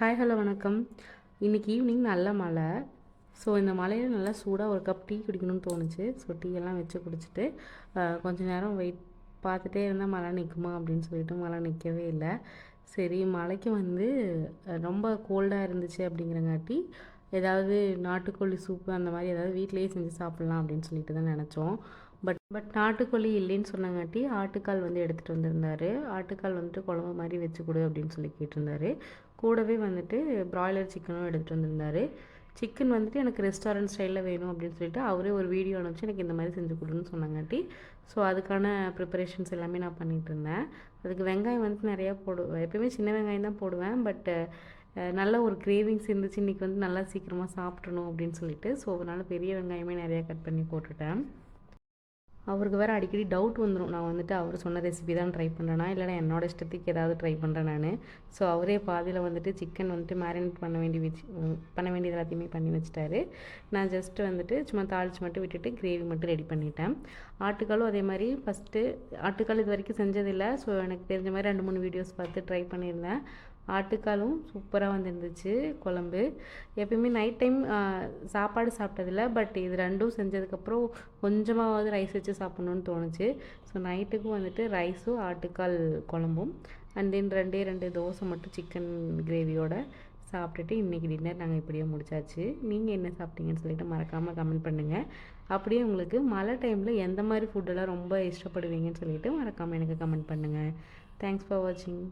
Hi hello வணக்கம். இன்றைக்கி evening நல்ல மழை. ஸோ இந்த மழையில் நல்லா சூடாக ஒரு கப் டீ குடிக்கணும்னு தோணுச்சு. ஸோ டீ எல்லாம் வச்சு குடிச்சிட்டு கொஞ்சம் நேரம் வெயிட் பார்த்துட்டே இருந்தால் மழை நிற்குமா அப்படின்னு சொல்லிட்டு மழை நிற்கவே இல்லை. சரி மழைக்கு வந்து ரொம்ப கோல்டாக இருந்துச்சு அப்படிங்கிறங்காட்டி ஏதாவது நாட்டுக்கோழி சூப்பு அந்த மாதிரி ஏதாவது வீட்டிலேயே செஞ்சு சாப்பிட்லாம் அப்படின்னு சொல்லிட்டு தான் நினச்சோம். பட் பட் நாட்டுக்கோழி இல்லைன்னு சொன்னங்காட்டி ஆட்டுக்கால் வந்து எடுத்துகிட்டு வந்திருந்தாரு. ஆட்டுக்கால் வந்துட்டு குழம்பு மாதிரி வச்சு கொடு அப்படின்னு சொல்லி கேட்டிருந்தாரு. கூடவே வந்துட்டு ப்ராய்லர் சிக்கனும் எடுத்துகிட்டு வந்திருந்தாரு. சிக்கன் வந்துட்டு எனக்கு ரெஸ்டாரண்ட் ஸ்டைலில் வேணும் அப்படின்னு சொல்லிட்டு அவரே ஒரு வீடியோ அனுப்பிச்சு எனக்கு இந்த மாதிரி செஞ்சு கொடுன்னு சொன்னாங்காட்டி ஸோ அதுக்கான ப்ரிப்பரேஷன்ஸ் எல்லாமே நான் பண்ணிகிட்டு இருந்தேன். அதுக்கு வெங்காயம் வந்துட்டு நிறையா போடுவேன். எப்பயுமே சின்ன வெங்காயம் தான் போடுவேன். பட்டு நல்ல ஒரு கிரேவிங்ஸ் இருந்துச்சு. இன்றைக்கி வந்து நல்லா சீக்கிரமாக சாப்பிட்றணும் அப்படின்னு சொல்லிட்டு ஸோ அதனால் பெரிய வெங்காயமே நிறையா கட் பண்ணி போட்டுட்டேன். அவருக்கு வேறு அடிக்கடி டவுட் வந்துடும் நான் வந்துட்டு அவர் சொன்ன ரெசிபி தான் ட்ரை பண்ணுறேன்னா இல்லைனா என்னோட இஷ்டத்துக்கு ஏதாவது ட்ரை பண்ணுறேன் நான் ஸோ அவரே பாதியில் வந்துட்டு சிக்கன் வந்துட்டு மேரினேட் பண்ண வேண்டி வச்சு பண்ண வேண்டியது எல்லாத்தையுமே பண்ணி வச்சுட்டாரு. நான் ஜஸ்ட்டு வந்துட்டு சும்மா தாளித்து மட்டும் விட்டுட்டு கிரேவி மட்டும் ரெடி பண்ணிட்டேன். ஆட்டுக்காலும் அதே மாதிரி ஃபஸ்ட்டு ஆட்டுக்கால் இது வரைக்கும் செஞ்சதில்லை. ஸோ எனக்கு தெரிஞ்ச மாதிரி ரெண்டு மூணு வீடியோஸ் பார்த்து ட்ரை பண்ணியிருந்தேன். ஆட்டுக்காலும் சூப்பராக வந்துருந்துச்சு குழம்பு. எப்பயுமே நைட் டைம் சாப்பாடு சாப்பிட்டதில்ல பட் இது ரெண்டும் செஞ்சதுக்கப்புறம் கொஞ்சமாவது ரைஸ் வச்சு சாப்பிட்ணுன்னு தோணுச்சு. ஸோ நைட்டுக்கும் வந்துட்டு ரைஸும் ஆட்டுக்கால் குழம்பும் அண்ட் தென் ரெண்டே ரெண்டு தோசை மட்டும் சிக்கன் கிரேவியோட சாப்பிட்டுட்டு இன்றைக்கி டின்னர் நாங்கள் இப்படியே முடிச்சாச்சு. நீங்கள் என்ன சாப்பிட்டீங்கன்னு சொல்லிட்டு மறக்காமல் கமெண்ட் பண்ணுங்கள் அப்படியே உங்களுக்கு மழை டைமில் எந்த மாதிரி ஃபுட்டெல்லாம் ரொம்ப இஷ்டப்படுவீங்கன்னு சொல்லிட்டு மறக்காமல் எனக்கு கமெண்ட் பண்ணுங்கள் தேங்க்ஸ் ஃபார் வாட்சிங்